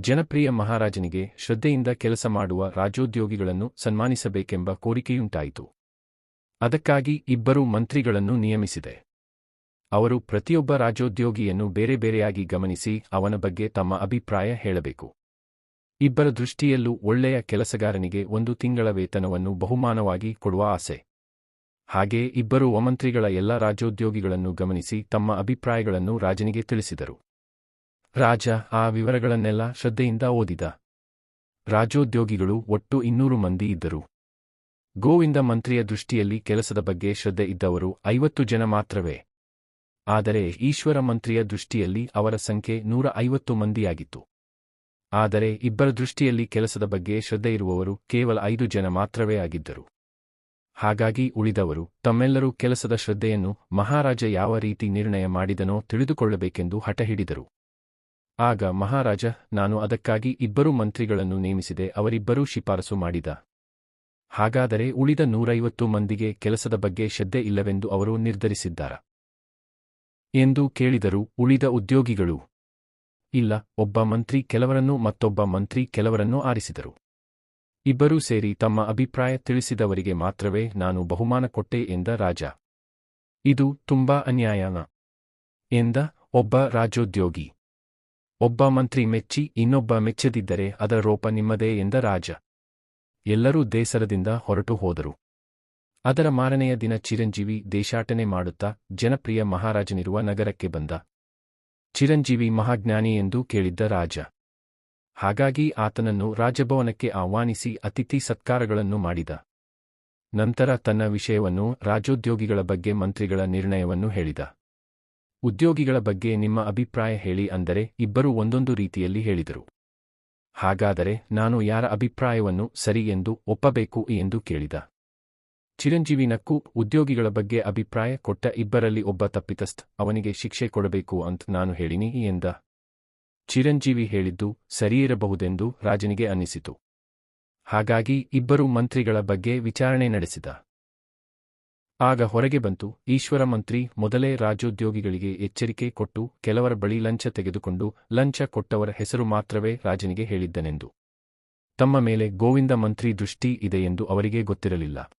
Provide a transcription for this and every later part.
ಜನಪ್ರಿಯ ಮಹಾರಾಜನಿಗೆ ಶ್ರದ್ಧೆಯಿಂದ ಕೆಲಸ ಮಾಡುವ ರಾಜ್ಯೋದ್ಯೋಗಿಗಳನ್ನು ಸನ್ಮಾನಿಸಬೇಕೆಂಬ ಕೋರಿಕೆಯುಂಟಾಯಿತು. ಅದಕ್ಕಾಗಿ ಇಬ್ಬರು ಮಂತ್ರಿಗಳನ್ನು ನಿಯಮಿಸಿದೆ. ಅವರು ಪ್ರತಿಯೊಬ್ಬ ರಾಜೋದ್ಯೋಗಿಯನ್ನು ಬೇರೆ ಬೇರೆಯಾಗಿ ಗಮನಿಸಿ ಅವನ ಬಗ್ಗೆ ತಮ್ಮ ಅಭಿಪ್ರಾಯ ಹೇಳಬೇಕು. ಇಬ್ಬರ ದೃಷ್ಟಿಯಲ್ಲೂ ಒಳ್ಳೆಯ ಕೆಲಸಗಾರನಿಗೆ ಒಂದು ತಿಂಗಳ ವೇತನವನ್ನು ಬಹುಮಾನವಾಗಿ ಕೊಡುವ ಆಸೆ. ಹಾಗೆ ಇಬ್ಬರು ಒಮಂತ್ರಿಗಳ ಎಲ್ಲ ರಾಜೋದ್ಯೋಗಿಗಳನ್ನು ಗಮನಿಸಿ ತಮ್ಮ ಅಭಿಪ್ರಾಯಗಳನ್ನು ರಾಜನಿಗೆ ತಿಳಿಸಿದರು. ರಾಜ ಆ ವಿವರಗಳನ್ನೆಲ್ಲ ಶ್ರದ್ಧೆಯಿಂದ ಓದಿದ. ರಾಜೋದ್ಯೋಗಿಗಳು ಒಟ್ಟು ಇನ್ನೂರು ಮಂದಿ ಇದ್ದರು. ಗೋವಿಂದ ಮಂತ್ರಿಯ ದೃಷ್ಟಿಯಲ್ಲಿ ಕೆಲಸದ ಬಗ್ಗೆ ಶ್ರದ್ಧೆ ಇದ್ದವರು ಐವತ್ತು ಜನ ಮಾತ್ರವೇ. ಆದರೆ ಈಶ್ವರ ಮಂತ್ರಿಯ ದೃಷ್ಟಿಯಲ್ಲಿ ಅವರ ಸಂಖ್ಯೆ ನೂರ ಐವತ್ತು ಮಂದಿಯಾಗಿತ್ತು. ಆದರೆ ಇಬ್ಬರ ದೃಷ್ಟಿಯಲ್ಲಿ ಕೆಲಸದ ಬಗ್ಗೆ ಶ್ರದ್ಧೆ ಇರುವವರು ಕೇವಲ ಐದು ಜನ ಮಾತ್ರವೇ ಆಗಿದ್ದರು. ಹಾಗಾಗಿ ಉಳಿದವರು ತಮ್ಮೆಲ್ಲರೂ ಕೆಲಸದ ಶ್ರದ್ಧೆಯನ್ನು ಮಹಾರಾಜ ಯಾವ ರೀತಿ ನಿರ್ಣಯ ಮಾಡಿದನೋ ತಿಳಿದುಕೊಳ್ಳಬೇಕೆಂದು ಹಠ ಹಿಡಿದರು ಆಗ ಮಹಾರಾಜ, ನಾನು ಅದಕ್ಕಾಗಿ ಇಬ್ಬರು ಮಂತ್ರಿಗಳನ್ನು ನೇಮಿಸಿದೆ, ಅವರಿಬ್ಬರೂ ಶಿಫಾರಸು ಮಾಡಿದ. ಹಾಗಾದರೆ ಉಳಿದ ನೂರೈವತ್ತು ಮಂದಿಗೆ ಕೆಲಸದ ಬಗ್ಗೆ ಶ್ರದ್ಧೆ ಇಲ್ಲವೆಂದು ಅವರು ನಿರ್ಧರಿಸಿದ್ದಾರ. ಎಂದು ಕೇಳಿದರು ಉಳಿದ ಉದ್ಯೋಗಿಗಳು, ಇಲ್ಲ, ಒಬ್ಬ ಮಂತ್ರಿ ಕೆಲವರನ್ನು ಮತ್ತೊಬ್ಬ ಮಂತ್ರಿ ಕೆಲವರನ್ನು ಆರಿಸಿದರು. ಇಬ್ಬರೂ ಸೇರಿ ತಮ್ಮ ಅಭಿಪ್ರಾಯ ತಿಳಿಸಿದವರಿಗೆ ಮಾತ್ರವೇ ನಾನು ಬಹುಮಾನ ಕೊಟ್ಟೆ ಎಂದ ರಾಜ. ಇದು ತುಂಬಾ ಅನ್ಯಾಯನ, ಎಂದ ಒಬ್ಬ ರಾಜೋದ್ಯೋಗಿ ಒಬ್ಬ ಮಂತ್ರಿ ಮೆಚ್ಚಿ ಇನ್ನೊಬ್ಬ ಮೆಚ್ಚದಿದ್ದರೆ ಅದರ ರೋಪ ನಿಮ್ಮದೇ ಎಂದ ರಾಜ. ಎಲ್ಲರೂ ದೇಸರದಿಂದ ಹೊರಟು ಹೋದರು. ಅದರ ಮಾರನೆಯ ದಿನ ಚಿರಂಜೀವಿ ದೇಶಾಟನೆ ಮಾಡುತ್ತಾ ಜನಪ್ರಿಯ ಮಹಾರಾಜನಿರುವ ನಗರಕ್ಕೆ ಬಂದ. ಚಿರಂಜೀವಿ ಮಹಾಜ್ಞಾನಿ ಎಂದು ಕೇಳಿದ್ದ ರಾಜ. ಹಾಗಾಗಿ ಆತನನ್ನು ರಾಜಭವನಕ್ಕೆ ಆಹ್ವಾನಿಸಿ ಅತಿಥಿ ಸತ್ಕಾರಗಳನ್ನು ಮಾಡಿದ. ನಂತರ ತನ್ನ ವಿಷಯವನ್ನು ರಾಜೋದ್ಯೋಗಿಗಳ ಬಗ್ಗೆ ಮಂತ್ರಿಗಳ ನಿರ್ಣಯವನ್ನು ಹೇಳಿದ. ಉದ್ಯೋಗಿಗಳ ಬಗ್ಗೆ ನಿಮ್ಮ ಅಭಿಪ್ರಾಯ ಹೇಳಿ ಅಂದರೆ ಇಬ್ಬರೂ ಒಂದೊಂದು ರೀತಿಯಲ್ಲಿ ಹೇಳಿದರು. ಹಾಗಾದರೆ ನಾನು ಯಾರ ಅಭಿಪ್ರಾಯವನ್ನು ಸರಿ ಎಂದು ಒಪ್ಪಬೇಕು ಎಂದು ಕೇಳಿದ. ಚಿರಂಜೀವಿ ನಕ್ಕು ಉದ್ಯೋಗಿಗಳ ಬಗ್ಗೆ ಅಭಿಪ್ರಾಯ ಕೊಟ್ಟ ಇಬ್ಬರಲ್ಲಿ ಒಬ್ಬ ತಪ್ಪಿತಸ್ಥ, ಅವನಿಗೆ ಶಿಕ್ಷೆ ಕೊಡಬೇಕು ಅಂತ ನಾನು ಹೇಳಿನಿ ಎಂದ. ಚಿರಂಜೀವಿ ಹೇಳಿದ್ದು ಸರಿಯಿರಬಹುದೆಂದು ರಾಜನಿಗೆ ಅನ್ನಿಸಿತು. ಹಾಗಾಗಿ ಇಬ್ಬರು ಮಂತ್ರಿಗಳ ಬಗ್ಗೆ ವಿಚಾರಣೆ ನಡೆಸಿದ. ಆಗ ಹೊರಗೆ ಬಂತು. ಈಶ್ವರ ಮಂತ್ರಿ ಮೊದಲೇ ರಾಜೋದ್ಯೋಗಿಗಳಿಗೆ ಎಚ್ಚರಿಕೆ ಕೊಟ್ಟು ಕೆಲವರ ಬಳಿ ಲಂಚ ತೆಗೆದುಕೊಂಡು ಲಂಚ ಕೊಟ್ಟವರ ಹೆಸರು ಮಾತ್ರವೇ ರಾಜನಿಗೆ ಹೇಳಿದ್ದನೆಂದು. ತಮ್ಮ ಮೇಲೆ ಗೋವಿಂದ ಮಂತ್ರಿ ದೃಷ್ಟಿ ಎಂದು ಅವರಿಗೆ ಗೊತ್ತಿರಲಿಲ್ಲ.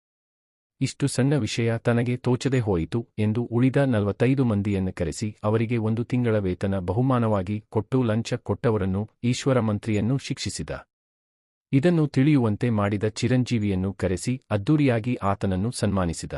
ಇಷ್ಟು ಸಣ್ಣ ವಿಷಯ ತನಗೆ ತೋಚದೆ ಹೋಯಿತು ಎಂದು ಉಳಿದ ನಲವತ್ತೈದು ಮಂದಿಯನ್ನು ಕರೆಸಿ ಅವರಿಗೆ ಒಂದು ತಿಂಗಳ ವೇತನ ಬಹುಮಾನವಾಗಿ ಕೊಟ್ಟು ಲಂಚ ಕೊಟ್ಟವರನ್ನು ಈಶ್ವರ ಮಂತ್ರಿಯನ್ನು ಶಿಕ್ಷಿಸಿದ. ಇದನ್ನು ತಿಳಿಯುವಂತೆ ಮಾಡಿದ ಚಿರಂಜೀವಿಯನ್ನು ಕರೆಸಿ ಅದ್ದೂರಿಯಾಗಿ ಆತನನ್ನು ಸನ್ಮಾನಿಸಿದ.